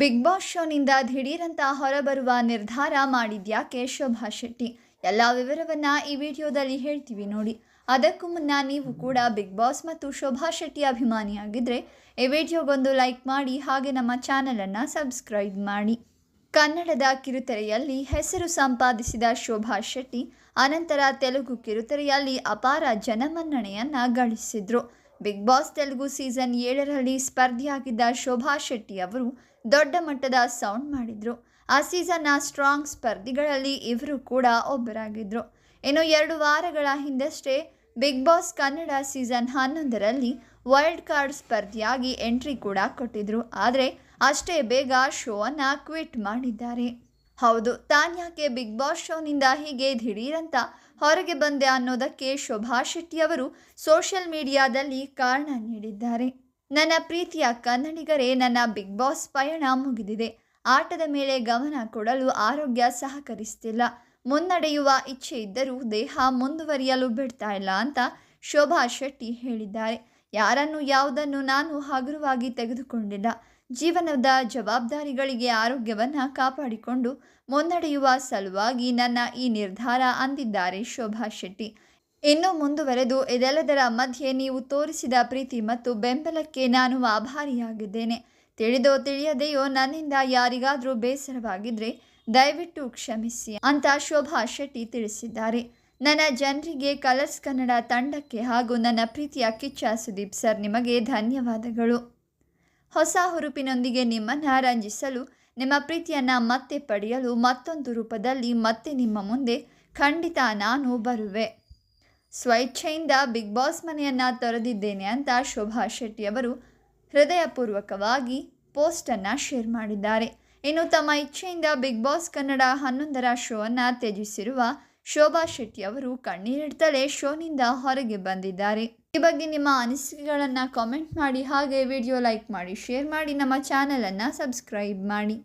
Big boss ಶೋನಿಂದ ದಿಢೀರಂತ ಹೊರಬರುವ ನಿರ್ಧಾರ ಮಾಡಿದ್ಯಾಕೆ ಶೋಭಾ ಶೆಟ್ಟಿ? ಎಲ್ಲ ವಿವರವನ್ನ ಈ ವಿಡಿಯೋದಲ್ಲಿ ಹೇಳ್ತೀವಿ ನೋಡಿ. ಅದಕ್ಕೂ ಮುನ್ನ ನೀವು ಕೂಡ ಬಿಗ್ ಬಾಸ್ ಮತ್ತು ಶೋಭಾ ಶೆಟ್ಟಿ ಅಭಿಮಾನಿಯಾಗಿದ್ದರೆ ಈ ವಿಡಿಯೋಗೊಂದು ಲೈಕ್ ಮಾಡಿ ಹಾಗೆ ನಮ್ಮ ಚಾನಲನ್ನು ಸಬ್ಸ್ಕ್ರೈಬ್ ಮಾಡಿ. ಕನ್ನಡದ ಕಿರುತೆರೆಯಲ್ಲಿ ಹೆಸರು ಸಂಪಾದಿಸಿದ ಶೋಭಾ ಶೆಟ್ಟಿ, ಅನಂತರ ತೆಲುಗು ಕಿರುತೆರೆಯಲ್ಲಿ ಅಪಾರ ಜನಮನ್ನಣೆಯನ್ನು ಗಳಿಸಿದ್ರು. ಬಿಗ್ ಬಾಸ್ ತೆಲುಗು ಸೀಸನ್ ಏಳರಲ್ಲಿ ಸ್ಪರ್ಧಿಯಾಗಿದ್ದ ಶೋಭಾ ಶೆಟ್ಟಿ ಅವರು ದೊಡ್ಡ ಮಟ್ಟದ ಸೌಂಡ್ ಮಾಡಿದ್ರು. ಆ ಸೀಸನ್ನ ಸ್ಟ್ರಾಂಗ್ ಸ್ಪರ್ಧಿಗಳಲ್ಲಿ ಇವರು ಕೂಡ ಒಬ್ಬರಾಗಿದ್ದರು ಇನ್ನು ಎರಡು ವಾರಗಳ ಹಿಂದಷ್ಟೇ ಬಿಗ್ ಬಾಸ್ ಕನ್ನಡ ಸೀಸನ್ ಹನ್ನೊಂದರಲ್ಲಿ ವೈಲ್ಡ್ ಕಾರ್ಡ್ ಸ್ಪರ್ಧಿಯಾಗಿ ಎಂಟ್ರಿ ಕೂಡ ಕೊಟ್ಟಿದ್ರು. ಆದರೆ ಅಷ್ಟೇ ಬೇಗ ಶೋವನ್ನು ಕ್ವಿಟ್ ಮಾಡಿದ್ದಾರೆ. ಹೌದು, ತಾನ್ಯಾಕೆ ಬಿಗ್ ಬಾಸ್ ಶೋನಿಂದ ಹೀಗೆ ದಿಢೀರಂತ ಹೊರಗೆ ಬಂದೆ ಅನ್ನೋದಕ್ಕೆ ಶೋಭಾ ಶೆಟ್ಟಿ ಅವರು ಸೋಷಿಯಲ್ ಮೀಡಿಯಾದಲ್ಲಿ ಕಾರಣ ನೀಡಿದ್ದಾರೆ. ನನ್ನ ಪ್ರೀತಿಯ ಕನ್ನಡಿಗರೇ, ನನ್ನ ಬಿಗ್ ಬಾಸ್ ಪಯಣ ಮುಗಿದಿದೆ. ಆಟದ ಮೇಲೆ ಗಮನ ಕೊಡಲು ಆರೋಗ್ಯ ಸಹಕರಿಸ್ತಿಲ್ಲ. ಮುನ್ನಡೆಯುವ ಇಚ್ಛೆ ಇದ್ದರೂ ದೇಹ ಮುಂದುವರಿಯಲು ಬಿಡ್ತಾ ಇಲ್ಲ ಅಂತ ಶೋಭಾ ಶೆಟ್ಟಿ ಹೇಳಿದ್ದಾರೆ. ಯಾರನ್ನು ಯಾವುದನ್ನು ನಾನು ಹಗುರವಾಗಿ ತೆಗೆದುಕೊಂಡಿಲ್ಲ. ಜೀವನದ ಜವಾಬ್ದಾರಿಗಳಿಗೆ ಆರೋಗ್ಯವನ್ನು ಕಾಪಾಡಿಕೊಂಡು ಮುನ್ನಡೆಯುವ ಸಲುವಾಗಿ ನನ್ನ ಈ ನಿರ್ಧಾರ ಅಂದಿದ್ದಾರೆ ಶೋಭಾ ಶೆಟ್ಟಿ. ಇನ್ನು ಮುಂದುವರೆದು ಇದೆಲ್ಲದರ ಮಧ್ಯೆ ನೀವು ತೋರಿಸಿದ ಪ್ರೀತಿ ಮತ್ತು ಬೆಂಬಲಕ್ಕೆ ನಾನು ಆಭಾರಿಯಾಗಿದ್ದೇನೆ. ತಿಳಿದೋ ತಿಳಿಯದೆಯೋ ನನ್ನಿಂದ ಯಾರಿಗಾದರೂ ಬೇಸರವಾಗಿದ್ರೆ ದಯವಿಟ್ಟು ಕ್ಷಮಿಸಿ ಅಂತ ಶೋಭಾ ಶೆಟ್ಟಿ ತಿಳಿಸಿದ್ದಾರೆ. ನನ್ನ ಜನರಿಗೆ ಕಲರ್ಸ್ ಕನ್ನಡ ತಂಡಕ್ಕೆ ಹಾಗೂ ನನ್ನ ಪ್ರೀತಿಯ ಕಿಚ್ಚ ಸುದೀಪ್ ಸರ್ ನಿಮಗೆ ಧನ್ಯವಾದಗಳು. ಹೊಸ ಹುರುಪಿನೊಂದಿಗೆ ನಿಮ್ಮನ್ನು ರಂಜಿಸಲು, ನಿಮ್ಮ ಪ್ರೀತಿಯನ್ನು ಮತ್ತೆ ಪಡೆಯಲು ಮತ್ತೊಂದು ರೂಪದಲ್ಲಿ ಮತ್ತೆ ನಿಮ್ಮ ಮುಂದೆ ಖಂಡಿತ ನಾನು ಬರುವೆ. ಸ್ವಇಚ್ಛೆಯಿಂದ ಬಿಗ್ ಬಾಸ್ ಮನೆಯನ್ನು ತೊರೆದಿದ್ದೇನೆ ಅಂತ ಶೋಭಾ ಶೆಟ್ಟಿಯವರು ಹೃದಯಪೂರ್ವಕವಾಗಿ ಪೋಸ್ಟನ್ನು ಶೇರ್ ಮಾಡಿದ್ದಾರೆ. ಇನ್ನು ತಮ್ಮ ಇಚ್ಛೆಯಿಂದ ಬಿಗ್ ಬಾಸ್ ಕನ್ನಡ ಹನ್ನೊಂದರ ಶೋವನ್ನು ತ್ಯಜಿಸಿರುವ ಶೋಭಾ ಶೆಟ್ಟಿ ಅವರು ಕಣ್ಣೀರಿಡ್ತಲೇ ಶೋನಿಂದ ಹೊರಗೆ ಬಂದಿದ್ದಾರೆ. ಈ ಬಗ್ಗೆ ನಿಮ್ಮ ಅನಿಸಿಕೆಗಳನ್ನು ಕಾಮೆಂಟ್ ಮಾಡಿ, ಹಾಗೆ ವಿಡಿಯೋ ಲೈಕ್ ಮಾಡಿ ಶೇರ್ ಮಾಡಿ, ನಮ್ಮ ಚಾನಲನ್ನು ಸಬ್ಸ್ಕ್ರೈಬ್ ಮಾಡಿ.